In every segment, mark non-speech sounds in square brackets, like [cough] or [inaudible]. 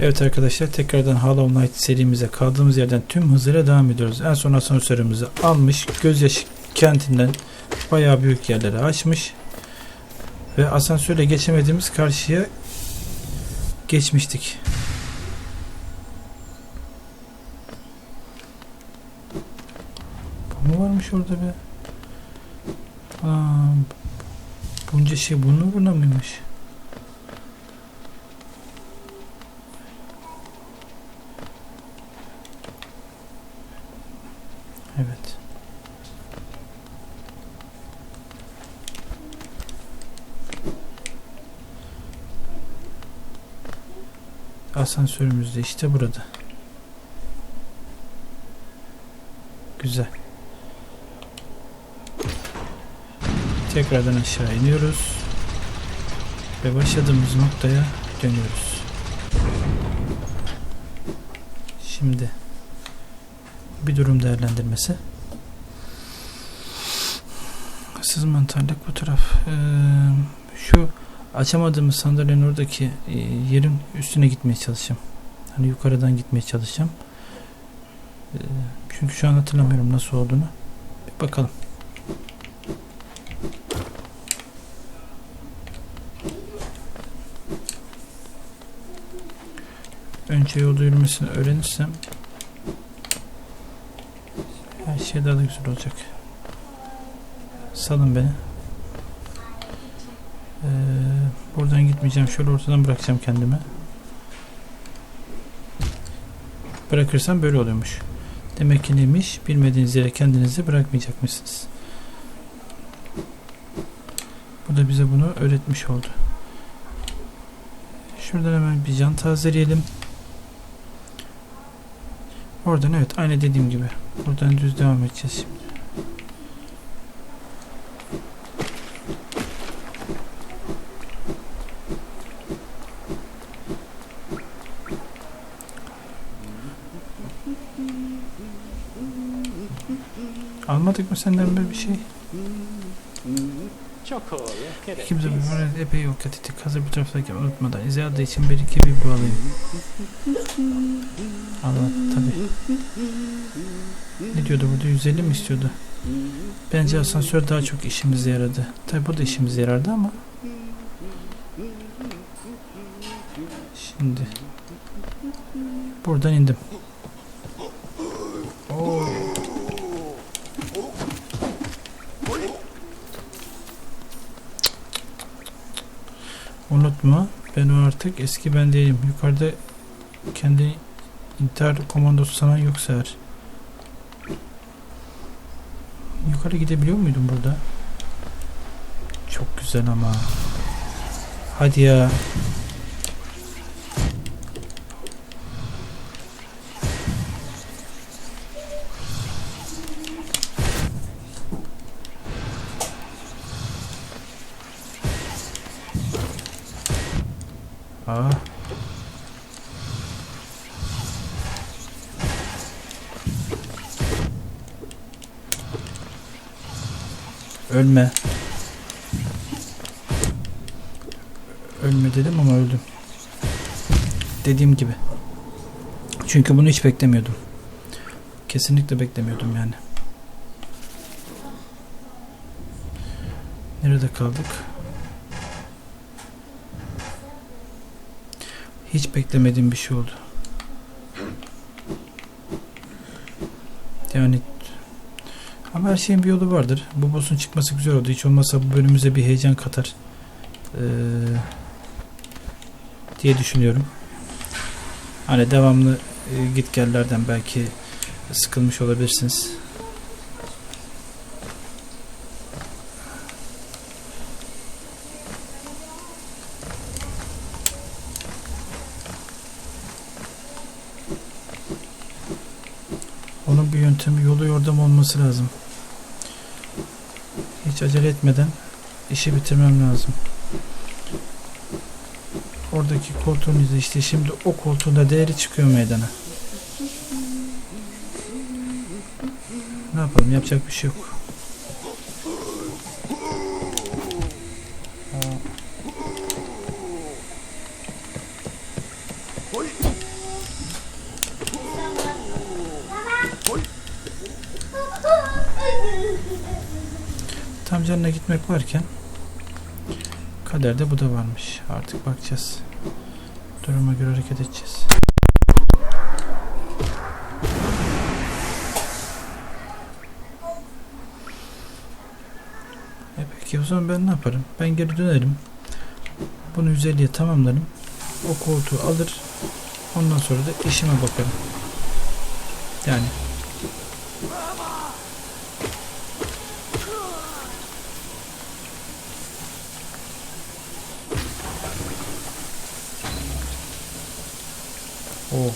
Evet arkadaşlar tekrardan Hollow Knight serimize kaldığımız yerden tüm hızıyla devam ediyoruz. En son asansörümüzü almış. Gözyaşı kentinden bayağı büyük yerlere açmış. Ve asansörle geçemediğimiz karşıya geçmiştik. Bu mu varmış orada be? Aa, bunca şey bunun uğruna mıymış? Evet. Asansörümüz de işte burada. Güzel. Tekrardan aşağı iniyoruz. Ve başladığımız noktaya dönüyoruz. Şimdi bir durum değerlendirmesi. Sız mantarlık bu taraf. Ee, şu açamadığımız sandalyenin oradaki e, yerin üstüne gitmeye çalışacağım. Hani yukarıdan gitmeye çalışacağım. Ee, çünkü şu an hatırlamıyorum nasıl olduğunu. Bir bakalım. Önce yolda yürümesini öğrenirsem her şey daha da güzel olacak. Salın beni. Ee, buradan gitmeyeceğim. Şöyle ortadan bırakacağım kendimi. Bırakırsam böyle oluyormuş. Demek ki neymiş? Bilmediğiniz yere kendinizi bırakmayacakmışsınız. Bu da bize bunu öğretmiş oldu. Şuradan hemen bir can tazeleyelim. Oradan evet aynı dediğim gibi. Buradan düz devam edeceğiz şimdi. Almadık mı senden böyle bir şey? İkimiz de böyle epey yol kat ettik. Hazır bu taraftaki unutmadan. İzlediği için bir iki bir bu alayım. Allah tabi. Ne diyordu burada 150 mi istiyordu? Bence asansör daha çok işimize yaradı. Tabi bu da işimize yarardı ama. Şimdi. Buradan indim. Oo. Unutma artık eski ben değilim. Yukarıda kendi intihar komandosu sana yoksa eğer. Yukarı gidebiliyor muydum burada? Çok güzel ama. Hadi ya. Ölme. Ölme dedim ama öldüm. Dediğim gibi. Çünkü bunu hiç beklemiyordum. Kesinlikle beklemiyordum yani. Nerede kaldık? Hiç beklemediğim bir şey oldu. Yani her şeyin bir yolu vardır. Bu boss'un çıkması güzel oldu. Hiç olmazsa bu bölümümüze bir heyecan katar. Ee, diye düşünüyorum. Hani devamlı e, git gellerden belki sıkılmış olabilirsiniz. Onun bir yöntemi, yolu yordam olması lazım. Hiç acele etmeden işi bitirmem lazım. Oradaki koltuğun izi işte şimdi o koltuğun da değeri çıkıyor meydana. Ne yapalım yapacak bir şey yok. Tam varken kaderde bu da varmış. Artık bakacağız. Duruma göre hareket edeceğiz. E peki o zaman ben ne yaparım? Ben geri dönerim. Bunu 150'ye tamamlarım. O koltuğu alır. Ondan sonra da işime bakarım. Yani o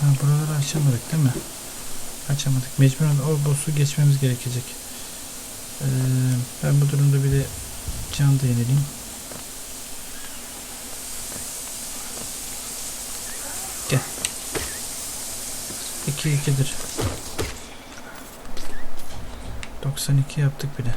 Ha, buraları açamadık değil mi? Açamadık. Mecburen o boss'u geçmemiz gerekecek. Ee, ben bu durumda bir de can da yenileyim. Gel. 2 2'dir. 92 yaptık bile.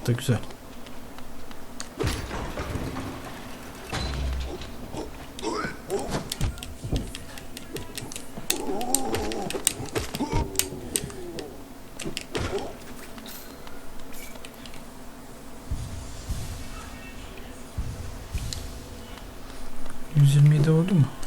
Alt katta güzel. Yüz yirmi oldu mu?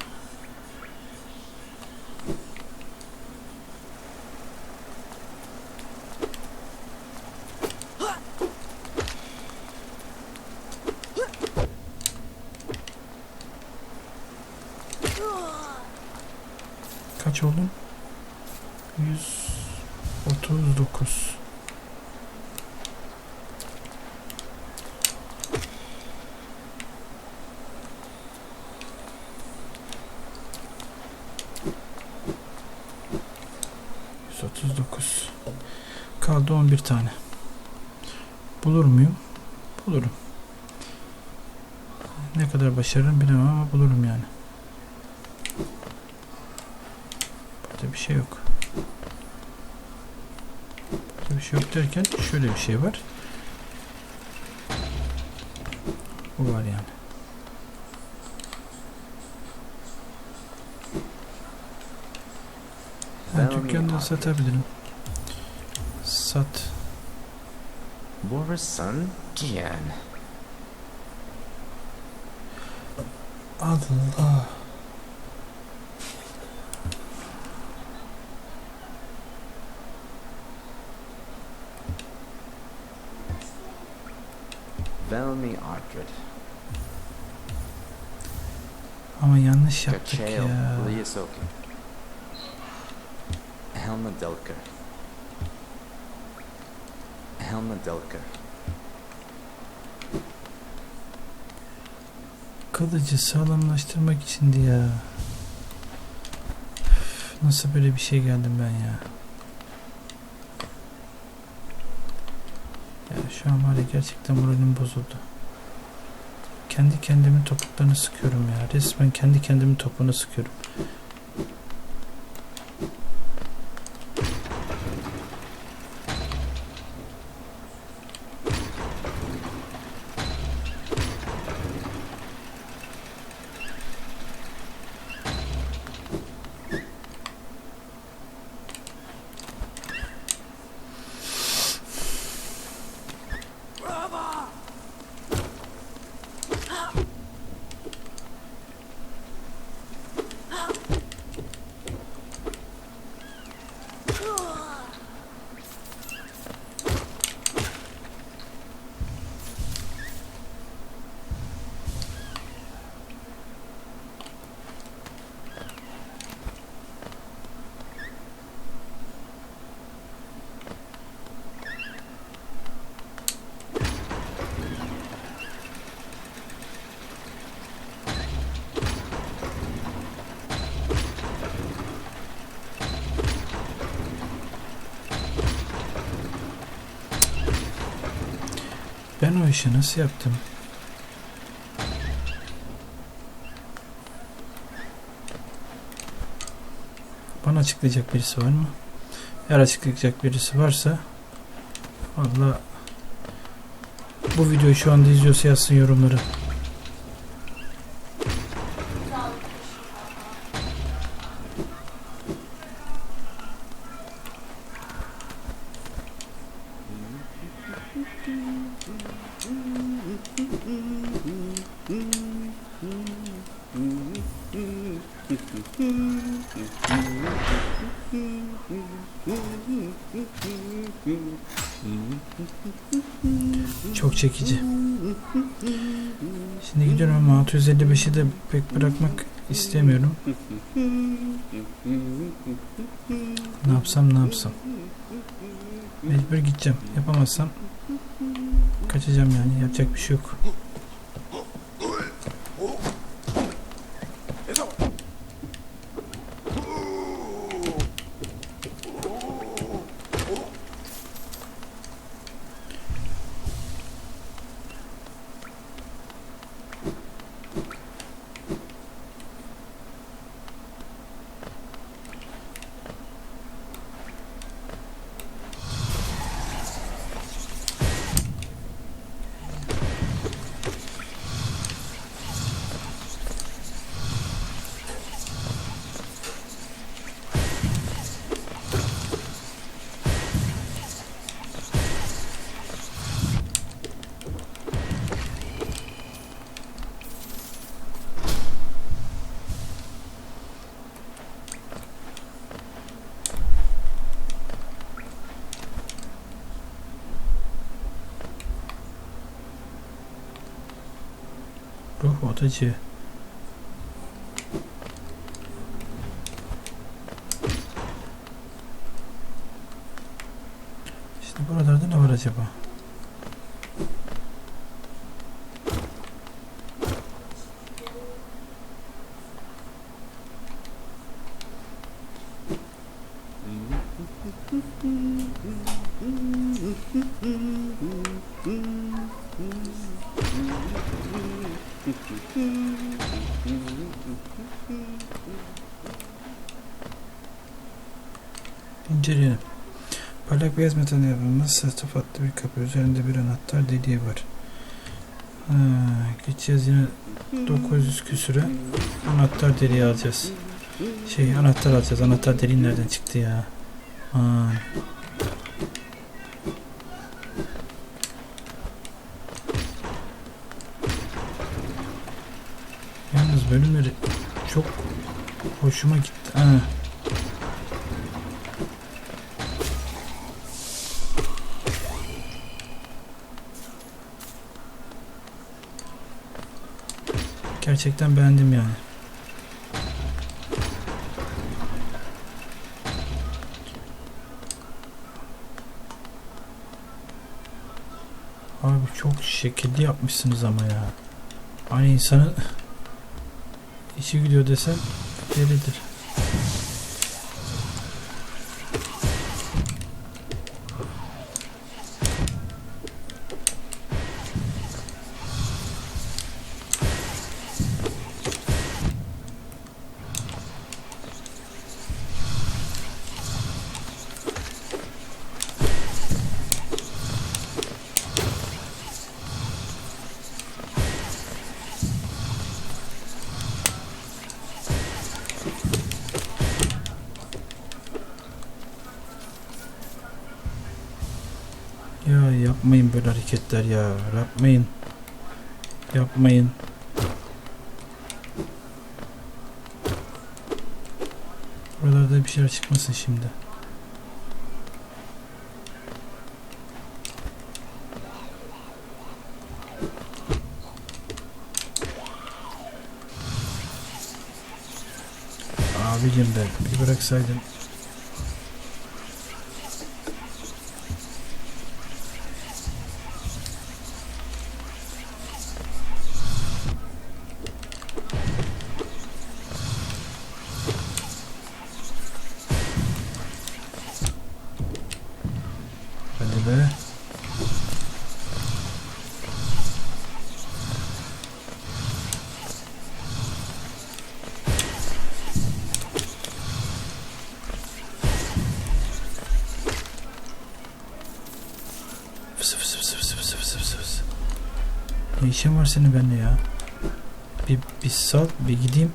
Kaldı on bir tane. Bulur muyum? Bulurum. Ne kadar başarırım bilemem ama bulurum yani. Burada bir şey yok. Burada bir şey yok derken şöyle bir şey var. Bu var yani. Ben dükkanda satabilirim. Sat. Boris-san Gian. Allah. Velmi Ardred. Ama yanlış yaptık ya. Helma Delker. Helma Delker. Kılıcı sağlamlaştırmak içindi ya. Nasıl böyle bir şey geldim ben ya. Ya şu an var ya gerçekten moralim bozuldu. Kendi kendimin topuklarını sıkıyorum ya. Resmen kendi kendimin topuğunu sıkıyorum. Oh. Ben o işi nasıl yaptım? Bana açıklayacak birisi var mı? Eğer açıklayacak birisi varsa valla bu videoyu şu anda izliyorsa yazsın yorumları. Çekici. Şimdi gidiyorum ama 655'i de pek bırakmak istemiyorum. Ne yapsam ne yapsam. Mecbur gideceğim. Yapamazsam kaçacağım yani. Yapacak bir şey yok. Ruh odacı. İşte buralarda ne var acaba? Yapılmış sıfatlı bir kapı. Üzerinde bir anahtar deliği var. Ha, gideceğiz yine 900 küsüre anahtar deliği alacağız. Şey anahtar alacağız. Anahtar deliği nereden çıktı ya? Ha. Yalnız bölümleri çok hoşuma gitti. Ha. Gerçekten beğendim yani. Abi çok şekilli yapmışsınız ama ya. Hani insanın [laughs] içi gülüyor desem delidir. Yapmayın böyle hareketler ya. Yapmayın. Yapmayın. Buralarda bir şeyler çıkmasın şimdi. Abicim be bir bıraksaydın. İşin var senin benimle ya? Bir, bir sal, bir gideyim.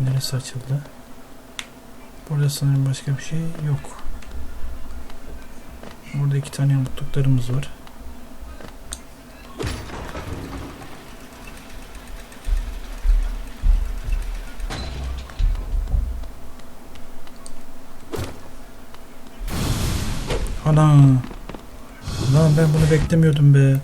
Neresi açıldı? Burada sanırım başka bir şey yok. Burada iki tane mutluluklarımız var. Ana. Lan ben bunu beklemiyordum be.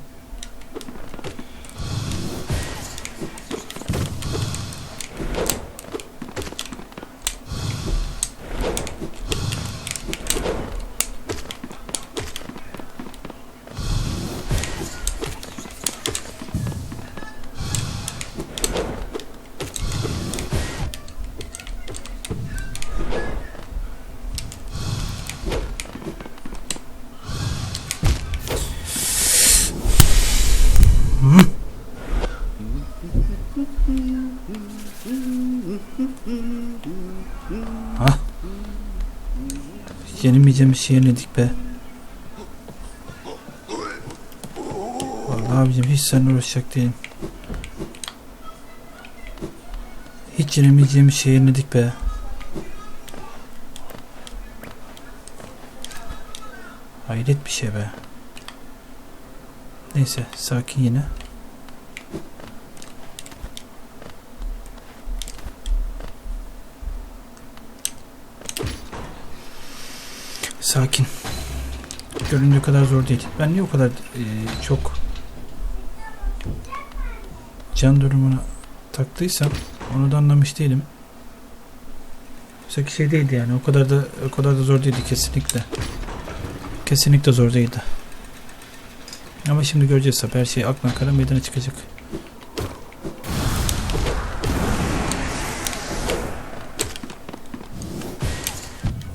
Yenilmeyeceğimiz şey yenildik be. Vallahi abicim hiç seninle uğraşacak değilim. Hiç yenemeyeceğimiz şey yenildik be. Hayret bir şey be. Neyse sakin yine. Sakin. Göründüğü kadar zor değil. Ben niye o kadar e, çok can durumuna taktıysam onu da anlamış değilim. Yoksa şey değildi yani. O kadar da o kadar da zor değildi kesinlikle. Kesinlikle zor değildi. Ama şimdi göreceğiz tabii. Her şey aklına kara meydana çıkacak.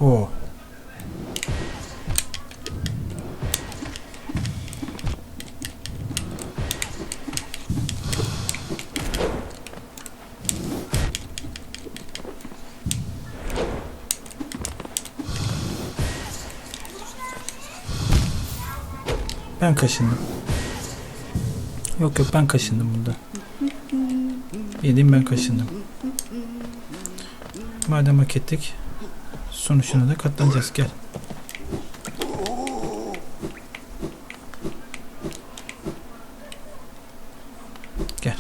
Oo. Ben kaşındım. Yok yok ben kaşındım bunda. Yediğim ben kaşındım. Madem hak ettik sonuçuna da katlanacağız. Gel. Gel.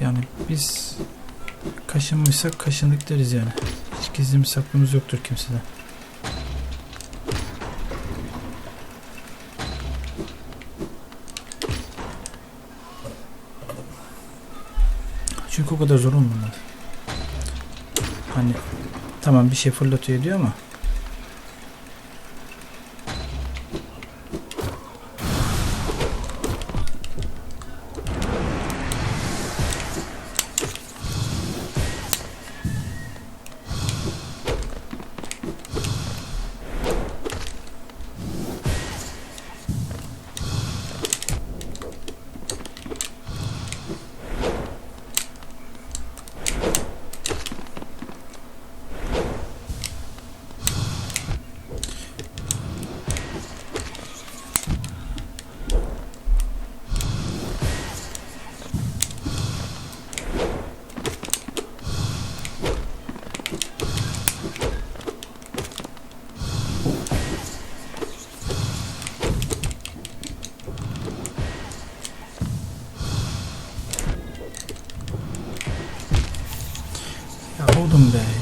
Yani biz kaşınmışsak kaşındık deriz yani. Hiç gizlimiz saklımız yoktur kimseden. Çünkü o kadar zor olmamalı. Hani tamam bir şey fırlatıyor diyor ama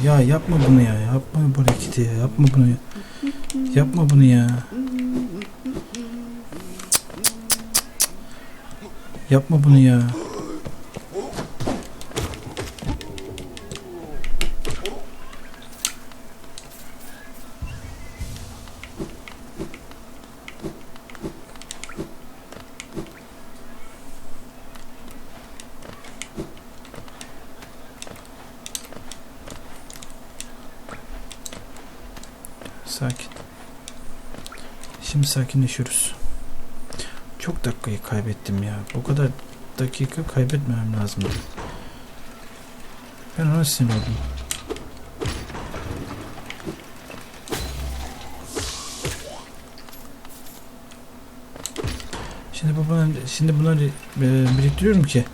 ya yapma bunu ya yapma bu hareketi ya yapma bunu ya. Yapma bunu ya. Yapma bunu ya. Sakin. Şimdi sakinleşiyoruz. Çok dakikayı kaybettim ya. Bu kadar dakika kaybetmemem lazımdı. Ben ona sinir. Şimdi bu şimdi bunları e, biriktiriyorum ki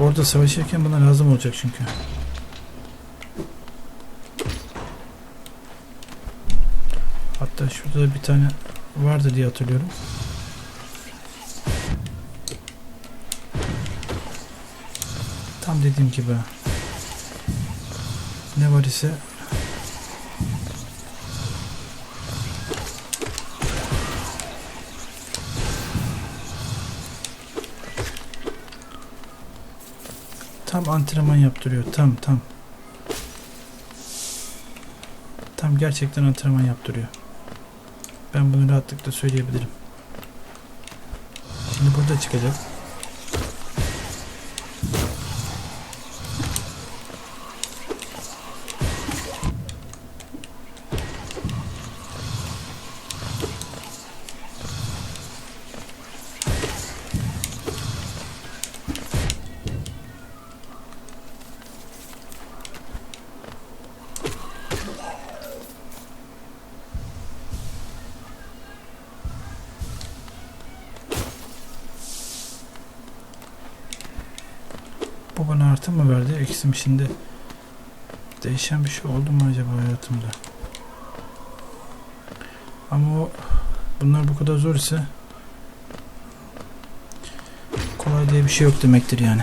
orada savaşırken bana lazım olacak çünkü. Şurada da bir tane vardı diye hatırlıyorum. Tam dediğim gibi. Ne var ise tam antrenman yaptırıyor. Tam tam. Tam gerçekten antrenman yaptırıyor. Ben bunu rahatlıkla söyleyebilirim. Şimdi burada çıkacak. Mi şimdi? Değişen bir şey oldu mu acaba hayatımda? Ama o bunlar bu kadar zor ise kolay diye bir şey yok demektir yani.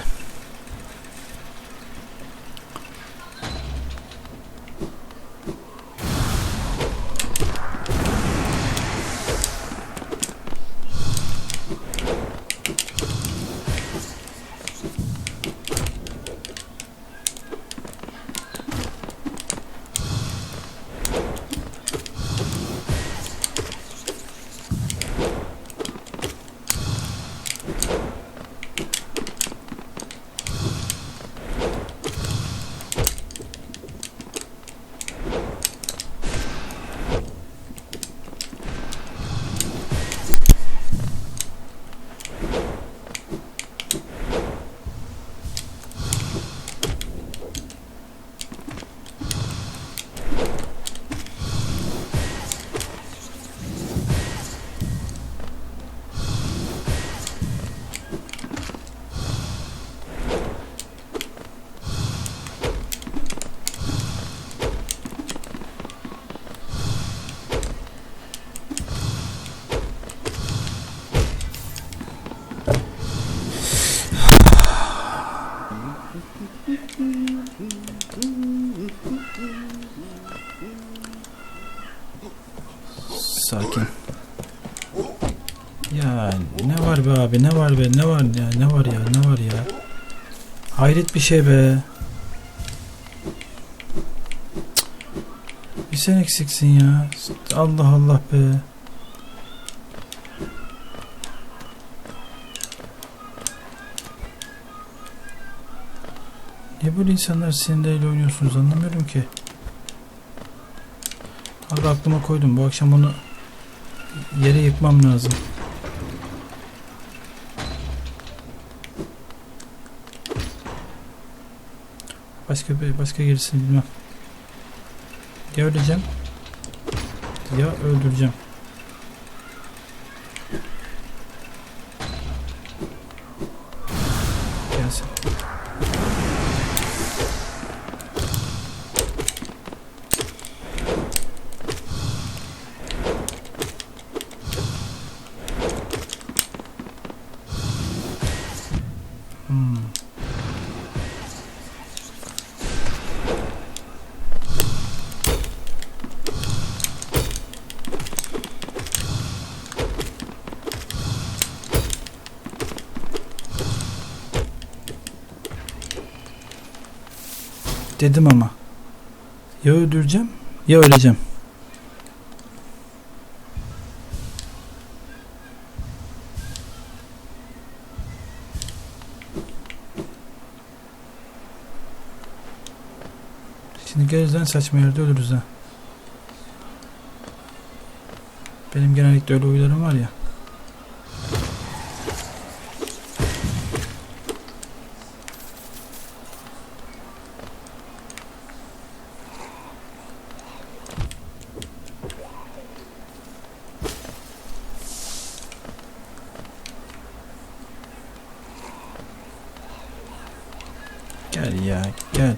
Var be abi ne var be ne var ya ne var ya ne var ya. Hayret bir şey be. Bir sen eksiksin ya. Allah Allah be. Niye böyle insanlar sinirleriyle oynuyorsunuz anlamıyorum ki. Abi aklıma koydum. Bu akşam onu yere yıkmam lazım. Başka başka gerisini bilmem. Ya öleceğim ya öldüreceğim. Dedim ama. Ya öldüreceğim ya öleceğim. Şimdi gözden saçma yerde ölürüz ha. Benim genellikle öyle huylarım var ya. Gel ya gel.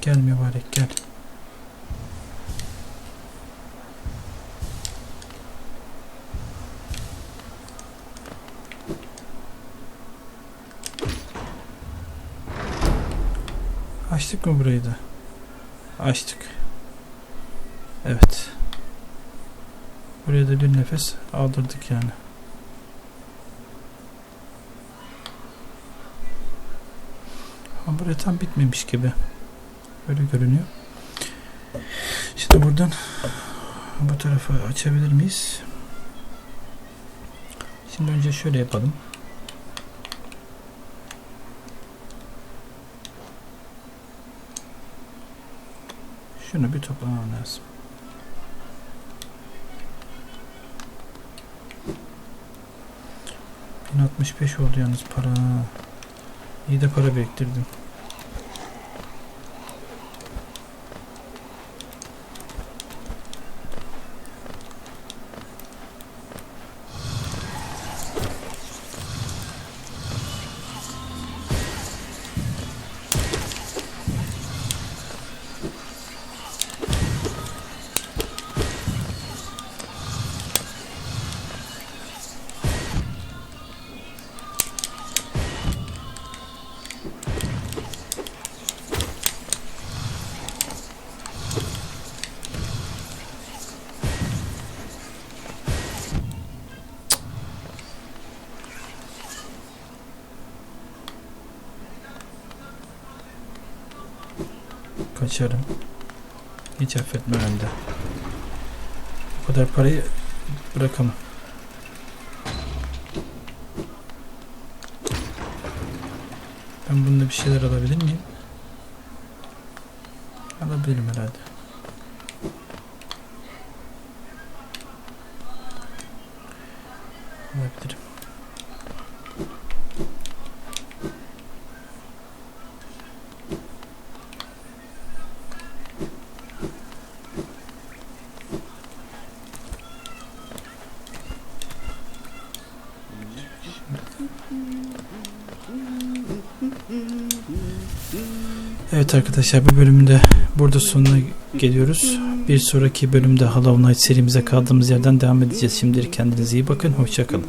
Gel mübarek gel. Açtık mı burayı da? Açtık. Evet. Buraya da bir nefes aldırdık yani. Ama buraya tam bitmemiş gibi. Öyle görünüyor. Şimdi buradan bu tarafı açabilir miyiz? Şimdi önce şöyle yapalım. Şunu bir toplamam lazım. Bin 65 oldu yalnız para. İyi de para biriktirdim. Kaçarım. Hiç affetmem hem de. Bu kadar parayı bırakamam. Ben bunda bir şeyler alabilir miyim? Alabilirim herhalde. Arkadaşlar bu bölümde burada sonuna geliyoruz. Bir sonraki bölümde Hollow Knight serimize kaldığımız yerden devam edeceğiz. Şimdilik kendinize iyi bakın. Hoşçakalın.